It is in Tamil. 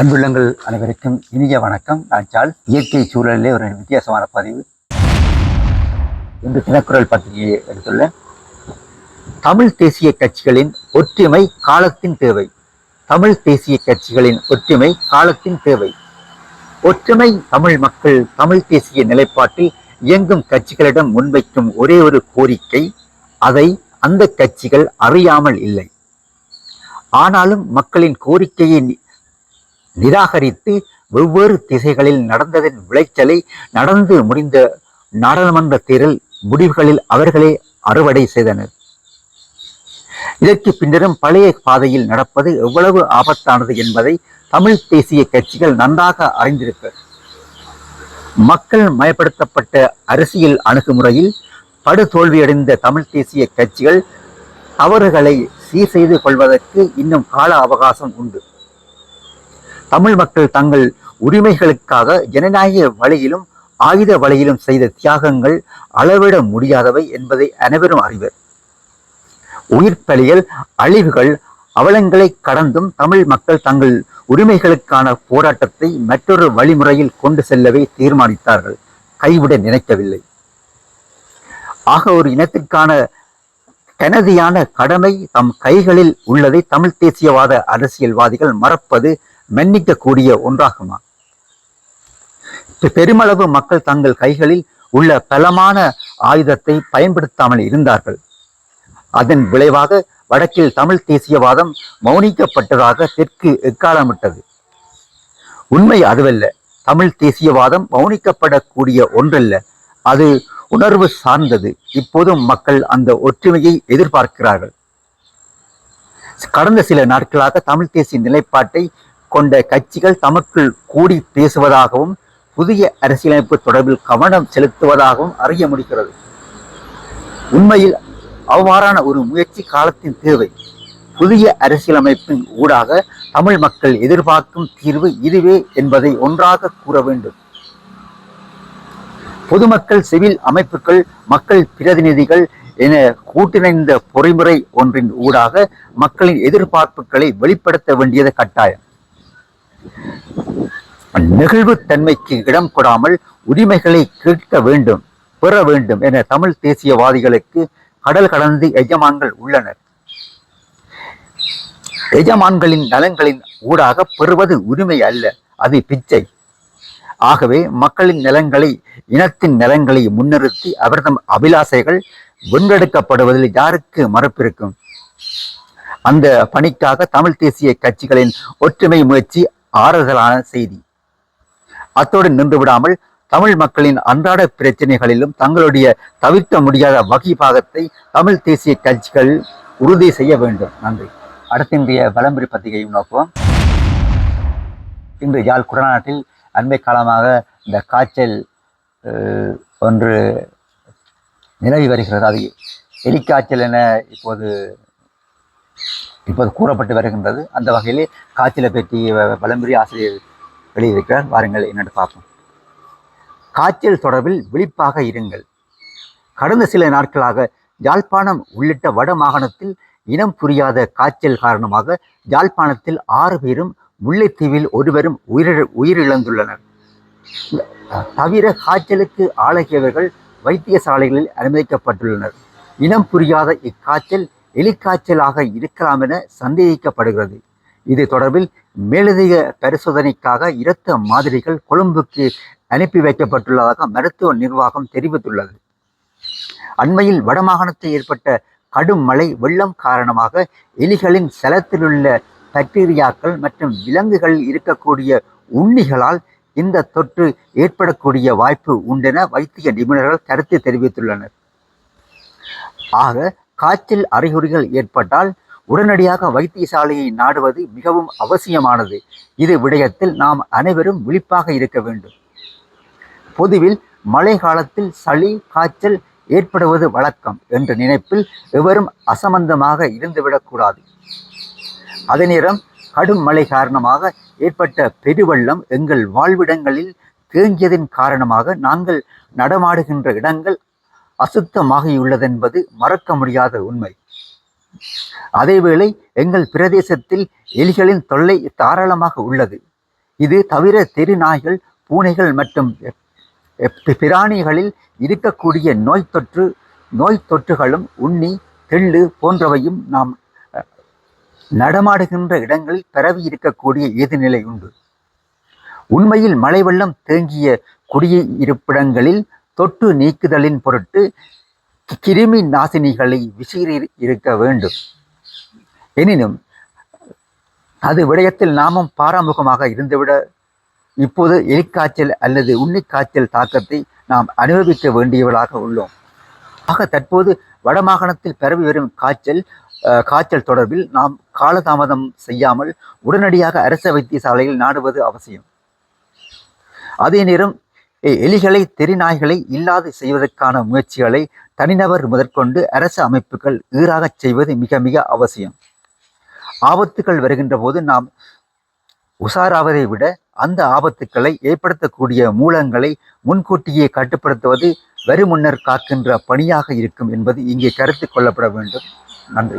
அன்புள்ளங்கள் அனைவருக்கும் இனிய வணக்கம். நான் சால் இயற்கை சூழலிலே ஒரு வித்தியாசமான பதிவு. இன்று தினக்குரல் பத்திரிகையை எடுத்துள்ள தமிழ் தேசிய கட்சிகளின் ஒற்றுமை காலத்தின் தேவை. தமிழ் தேசிய கட்சிகளின் ஒற்றுமை காலத்தின் தேவை. ஒற்றுமை தமிழ் மக்கள் தமிழ் தேசிய நிலைப்பாட்டில் இயங்கும் கட்சிகளிடம் முன்வைக்கும் ஒரே ஒரு கோரிக்கை அதை அந்த கட்சிகள் அறியாமல் இல்லை. ஆனாலும் மக்களின் கோரிக்கையை நிராகரித்து வெவ்வேறு திசைகளில் நடந்ததன் விளைச்சலை நடந்து முடிந்த நாடாளுமன்ற தேர்தல் முடிவுகளில் அவர்களே அறுவடை செய்தனர். இதற்கு பின்னரும் பழைய பாதையில் நடப்பது எவ்வளவு ஆபத்தானது என்பதை தமிழ் தேசிய கட்சிகள் நன்றாக அறிந்திருக்க மக்கள் மயப்படுத்தப்பட்ட அரசியல் அணுகுமுறையில் படுதோல்வியடைந்த தமிழ் தேசிய கட்சிகள் தவறுகளை சீர் செய்து கொள்வதற்கு இன்னும் கால அவகாசம் உண்டு. தமிழ் மக்கள் தங்கள் உரிமைகளுக்காக ஜனநாயக வழியிலும் ஆயுத வழியிலும் செய்த தியாகங்கள் அளவிட முடியாதவை என்பதை அனைவரும் அறிவர். உயிர் அழிவுகள் அவலங்களை கடந்தும் தமிழ் மக்கள் தங்கள் உரிமைகளுக்கான போராட்டத்தை மற்றொரு வழிமுறையில் கொண்டு செல்லவே தீர்மானித்தார்கள். கைவிட நினைக்கவில்லை. ஆக ஒரு இனத்திற்கான கனதியான கடமை தம் கைகளில் உள்ளதை தமிழ் தேசியவாத அரசியல்வாதிகள் மறப்பது மன்னிக்கக்கூடிய ஒன்றாகுமா? பெருமளவு மக்கள் தங்கள் கைகளில் உள்ள பலமான ஆயுதத்தை பயன்படுத்தாமல் இருந்தார்கள். அதன் விளைவாக வடக்கில் தமிழ் தேசியவாதம் மௌனிக்கப்பட்டதாக தெற்கு எக்காலமிட்டது. உண்மை அதுவல்ல. தமிழ் தேசியவாதம் மௌனிக்கப்படக்கூடிய ஒன்றல்ல. அது உணர்வு சார்ந்தது. இப்போதும் மக்கள் அந்த ஒற்றுமையை எதிர்பார்க்கிறார்கள். கடந்த சில நாட்களாக தமிழ் தேசிய நிலைப்பாட்டை கொண்ட கட்சிகள் தமக்குள் கூடி பேசுவதாகவும் புதிய அரசியலமைப்பு தொடர்பில் கவனம் செலுத்துவதாகவும் அறிய முடிகிறது. உண்மையில் அவ்வாறான ஒரு முயற்சி காலத்தின் தேவை. புதிய அரசியலமைப்பின் ஊடாக தமிழ் மக்கள் எதிர்பார்க்கும் தீர்வு இதுவே என்பதை ஒன்றாக கூற வேண்டும். பொதுமக்கள் சிவில் அமைப்புகள் மக்கள் பிரதிநிதிகள் என கூட்டிணைந்த பொறிமுறை ஒன்றின் ஊடாக மக்களின் எதிர்பார்ப்புகளை வெளிப்படுத்த வேண்டியது கட்டாயம். நெகிழ்வுத்தன்மைக்கு இடம் கொடாமல் உரிமைகளை கேட்க வேண்டும் பெற வேண்டும் என தமிழ் தேசியவாதிகளுக்கு கடல் கடந்து எஜமான்கள் உள்ளனர். எஜமான்களின் நலன்களின் ஊடாக பெறுவது உரிமை அல்ல அது பிச்சை. ஆகவே மக்களின் நலன்களை இனத்தின் நலன்களை முன்னிறுத்தி அவர்தம் அபிலாசைகள் வென்றெடுக்கப்படுவதில் யாருக்கு மறுப்பிருக்கும்? அந்த பணிக்காக தமிழ் தேசிய கட்சிகளின் ஒற்றுமை முயற்சி ஆறுதலான செய்தி. அத்தோடு நின்று விடாமல் தமிழ் மக்களின் அன்றாட பிரச்சனைகளிலும் தங்களுடைய தவிர்க்க முடியாத வகை பாகத்தை தமிழ் தேசிய கட்சிகள் உறுதி செய்ய வேண்டும். நன்றி. அடுத்த இன்றைய வலம்புரி பத்திரிகையும் நோக்குவோம். இன்று யாழ் குடநாட்டில் அண்மை காலமாக இந்த காய்ச்சல் ஒன்று நிலவி வருகிறது. அது எலிக்காய்ச்சல் என இப்போது இப்போது கூறப்பட்டு வருகின்றது. அந்த வகையிலே காய்ச்சலை பற்றி வ- ஆசிரியர் வெளியிருக்கிறார் வாருங்கள் என்னென்னு பார்ப்போம். காய்ச்சல் தொடர்பில் விழிப்பாக இருங்கள். கடந்த சில நாட்களாக யாழ்ப்பாணம் உள்ளிட்ட வட மாகாணத்தில் இனம் புரியாத காய்ச்சல் காரணமாக யாழ்ப்பாணத்தில் ஆறு பேரும் முல்லைத்தீவில் ஒருவரும் உயிரி உயிரிழந்துள்ளனர். தவிர காய்ச்சலுக்கு ஆளாகியவர்கள் வைத்தியசாலைகளில் அனுமதிக்கப்பட்டுள்ளனர். இனம் புரியாத இக்காய்ச்சல் எலிக்காய்ச்சலாக இருக்கலாம் என சந்தேகிக்கப்படுகிறது. இது தொடர்பில் மேலதிக பரிசோதனைக்காக இரத்த மாதிரிகள் கொழும்புக்கு அனுப்பி வைக்கப்பட்டுள்ளதாக மருத்துவ நிர்வாகம் தெரிவித்துள்ளது. அண்மையில் வடமாகாணத்தில் ஏற்பட்ட கடும் மழை வெள்ளம் காரணமாக எலிகளின் செலத்திலுள்ள பாக்டீரியாக்கள் மற்றும் விலங்குகளில் இருக்கக்கூடிய உண்ணிகளால் இந்த தொற்று ஏற்படக்கூடிய வாய்ப்பு உண்டென வைத்திய நிபுணர்கள் கருத்து தெரிவித்துள்ளனர். ஆக காய்ச்சல் அறிகுறிகள் ஏற்பட்டால் உடனடியாக வைத்தியசாலையை நாடுவது மிகவும் அவசியமானது. இது விடயத்தில் நாம் அனைவரும் விழிப்பாக இருக்க வேண்டும். பொதுவில் மழை காலத்தில் சளி காய்ச்சல் ஏற்படுவது வழக்கம் என்ற நினைப்பில் எவரும் அசமந்தமாக இருந்துவிடக்கூடாது அதே நேரம் கடும் மழை காரணமாக ஏற்பட்ட பெருவெள்ளம் எங்கள் வாழ்விடங்களில் தேங்கியதன் காரணமாக நாங்கள் நடமாடுகின்ற இடங்கள் அசுத்தமாகியுள்ளதென்பது மறக்க முடியாத உண்மை. அதேவேளை எங்கள் பிரதேசத்தில் எலிகளின் தொல்லை தாராளமாக உள்ளது. இது தவிர தெரு நாய்கள் பூனைகள் மற்றும் பிராணிகளில் இருக்கக்கூடிய நோய் தொற்று நோய் தொற்றுகளும் உண்ணி தெள்ளு போன்றவையும் நாம் அஹ், நடமாடுகின்ற இடங்களில் பரவி இருக்கக்கூடிய எதிர்நிலை உண்டு. உண்மையில் மழை வெள்ளம் தேங்கிய குடியிருப்பிடங்களில் தொற்று நீக்குதலின் பொருட்டு கிருமி நாசினிகளை விசிறி இருக்க வேண்டும். எனினும் அது விடயத்தில் நாமும் பாராமுகமாக இருந்துவிட இப்போது எலிக்காய்ச்சல் அல்லது உன்னிக்காய்ச்சல் தாக்கத்தை நாம் அனுபவிக்க வேண்டியவர்களாக உள்ளோம். ஆக தற்போது வடமாகாணத்தில் பரவி வரும் காய்ச்சல் காய்ச்சல் தொடர்பில் நாம் காலதாமதம் செய்யாமல் உடனடியாக அரச வைத்தியசாலையில் நாடுவது அவசியம். அதே நேரம் எலிகளை தெருநாய்களை இல்லாது செய்வதற்கான முயற்சிகளை தனிநபர் முதற்கொண்டு அரசு அமைப்புகள் ஈறாகச் செய்வது மிக மிக அவசியம். ஆபத்துக்கள் வருகின்ற போது நாம் உஷாராவதை விட அந்த ஆபத்துக்களை ஏற்படுத்தக்கூடிய மூலங்களை முன்கூட்டியே கட்டுப்படுத்துவது வருமுன்னர் காக்கின்ற பணியாக இருக்கும் என்பது இங்கே கருத்து கொள்ளப்பட வேண்டும். நன்றி.